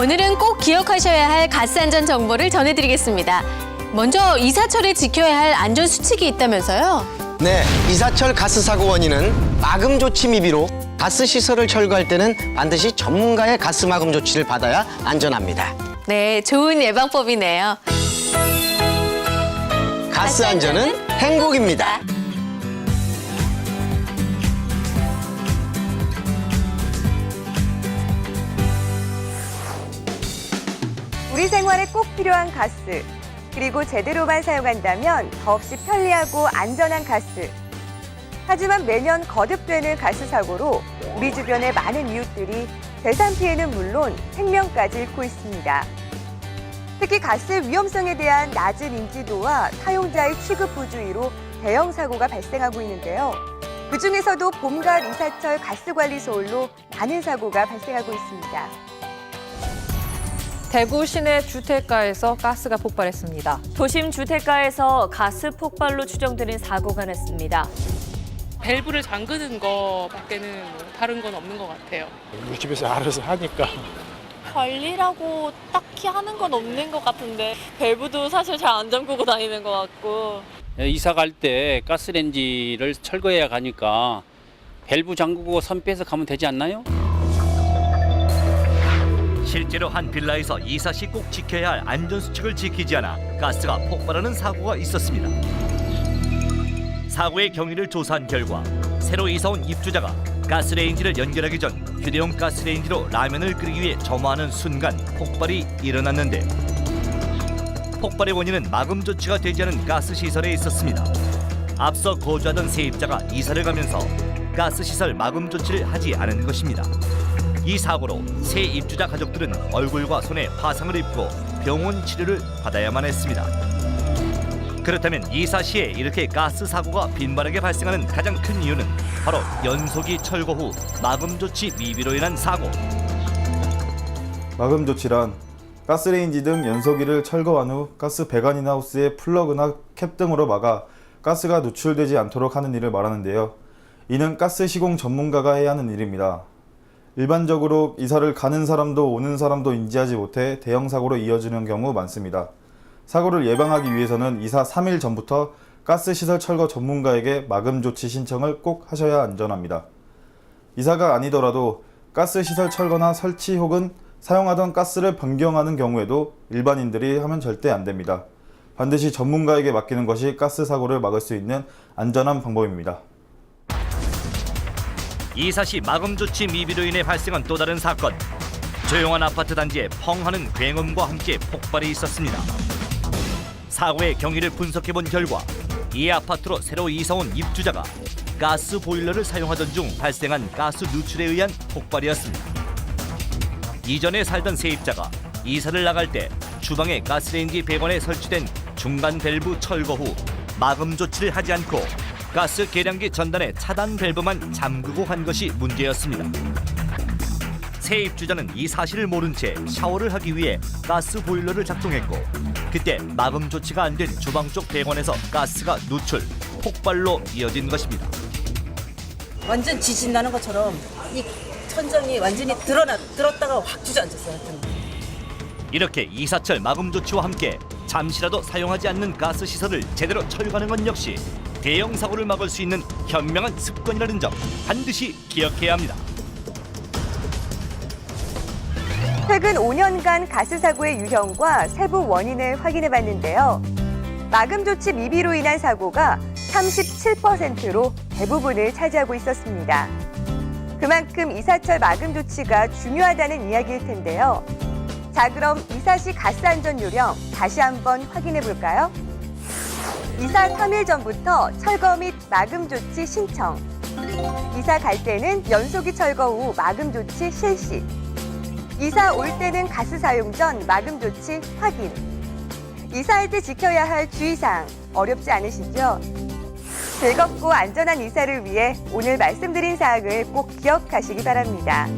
오늘은 꼭 기억하셔야 할 가스 안전 정보를 전해드리겠습니다. 먼저 이사철에 지켜야 할 안전 수칙이 있다면서요? 네, 이사철 가스 사고 원인은 마금 조치 미비로 가스 시설을 철거할 때는 반드시 전문가의 가스 마금 조치를 받아야 안전합니다. 네, 좋은 예방법이네요. 가스 안전은 행복입니다. 생활에 꼭 필요한 가스. 그리고 제대로만 사용한다면 더없이 편리하고 안전한 가스. 하지만 매년 거듭되는 가스 사고로 우리 주변의 많은 이웃들이 재산 피해는 물론 생명까지 잃고 있습니다. 특히 가스 위험성에 대한 낮은 인지도와 사용자의 취급 부주의로 대형 사고가 발생하고 있는데요. 그 중에서도 봄 가을 이사철 가스관리 소홀로 많은 사고가 발생하고 있습니다. 대구 시내 주택가에서 가스가 폭발했습니다. 도심 주택가에서 가스 폭발로 추정되는 사고가 났습니다. 밸브를 잠그는 거 밖에는 뭐 다른 건 없는 것 같아요. 우리 집에서 알아서 하니까 관리라고 딱히 하는 건 없는 것 같은데 밸브도 사실 잘 안 잠그고 다니는 것 같고 예, 이사 갈 때 가스레인지를 철거해야 가니까 밸브 잠그고 선 빼서 가면 되지 않나요? 실제로 한 빌라에서 이사 시 꼭 지켜야 할 안전 수칙을 지키지 않아 가스가 폭발하는 사고가 있었습니다. 사고의 경위를 조사한 결과 새로 이사 온 입주자가 가스레인지를 연결하기 전 휴대용 가스레인지로 라면을 끓이기 위해 점화하는 순간 폭발이 일어났는데 폭발의 원인은 마금 조치가 되지 않은 가스 시설에 있었습니다. 앞서 거주하던 세입자가 이사를 가면서 가스 시설 마금 조치를 하지 않은 것입니다. 이 사고로 새 입주자 가족들은 얼굴과 손에 화상을 입고 병원 치료를 받아야만 했습니다. 그렇다면 이사 시에 이렇게 가스 사고가 빈번하게 발생하는 가장 큰 이유는 바로 연소기 철거 후 마금 조치 미비로 인한 사고. 마금 조치란 가스레인지 등 연소기를 철거한 후 가스 배관이나 호스의 플러그나 캡 등으로 막아 가스가 누출되지 않도록 하는 일을 말하는데요. 이는 가스 시공 전문가가 해야 하는 일입니다. 일반적으로 이사를 가는 사람도 오는 사람도 인지하지 못해 대형 사고로 이어지는 경우 많습니다. 사고를 예방하기 위해서는 이사 3일 전부터 가스 시설 철거 전문가에게 마금 조치 신청을 꼭 하셔야 안전합니다. 이사가 아니더라도 가스 시설 철거나 설치 혹은 사용하던 가스를 변경하는 경우에도 일반인들이 하면 절대 안 됩니다. 반드시 전문가에게 맡기는 것이 가스 사고를 막을 수 있는 안전한 방법입니다. 이사 시 마금 조치 미비로 인해 발생한 또 다른 사건. 조용한 아파트 단지에 펑하는 굉음과 함께 폭발이 있었습니다. 사고의 경위를 분석해 본 결과 이 아파트로 새로 이사 온 입주자가 가스 보일러를 사용하던 중 발생한 가스 누출에 의한 폭발이었습니다. 이전에 살던 세입자가 이사를 나갈 때 주방의 가스레인지 배관에 설치된 중간 밸브 철거 후 마금 조치를 하지 않고 가스 계량기 전단의 차단 밸브만 잠그고 한 것이 문제였습니다. 새 입주자는 이 사실을 모른 채 샤워를 하기 위해 가스 보일러를 작동했고 그때 마금 조치가 안 된 주방 쪽 배관에서 가스가 누출, 폭발로 이어진 것입니다. 완전 지진 나는 것처럼 이 천정이 완전히 드러나 들었다가 확 주저앉았어요. 이렇게 이사철 마금 조치와 함께 잠시라도 사용하지 않는 가스 시설을 제대로 철거하는 건 역시 대형 사고를 막을 수 있는 현명한 습관이라는 점 반드시 기억해야 합니다. 최근 5년간 가스 사고의 유형과 세부 원인을 확인해 봤는데요. 마금 조치 미비로 인한 사고가 37%로 대부분을 차지하고 있었습니다. 그만큼 이사철 마금 조치가 중요하다는 이야기일 텐데요. 자, 그럼 이사 시 가스 안전 요령 다시 한번 확인해 볼까요? 이사 3일 전부터 철거 및 마금 조치 신청. 이사 갈 때는 연소기 철거 후 마금 조치 실시. 이사 올 때는 가스 사용 전 마금 조치 확인. 이사할 때 지켜야 할 주의사항 어렵지 않으시죠? 즐겁고 안전한 이사를 위해 오늘 말씀드린 사항을 꼭 기억하시기 바랍니다.